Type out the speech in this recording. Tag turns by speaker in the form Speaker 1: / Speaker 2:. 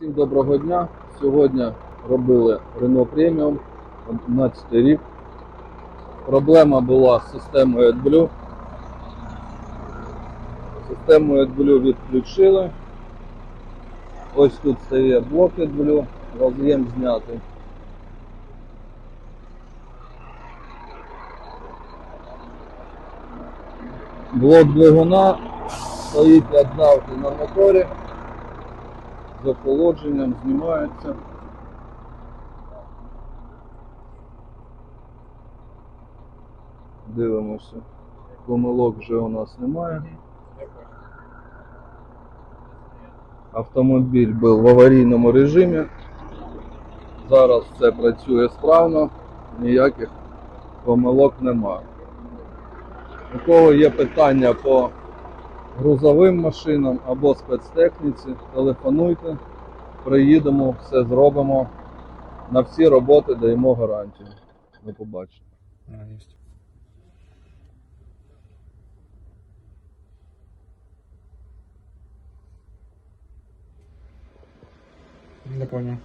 Speaker 1: Всім доброго дня. Сьогодні робили Renault Premium 11 рік. Проблема була з системою AdBlue. Систему AdBlue відключили. Ось тут стає блок AdBlue, роз'єм знятий. Блок двигуна стоїть завжди на моторі з охолодженням знімається. Дивимося. Помилок вже у нас немає. Автомобіль був в аварійному режимі. Зараз все працює справно, ніяких помилок немає. У кого є питання по грузовим машинам або спецтехніці, телефонуйте, приїдемо, все зробимо. На всі роботи даємо гарантію. До побачення.
Speaker 2: Есть. Понял.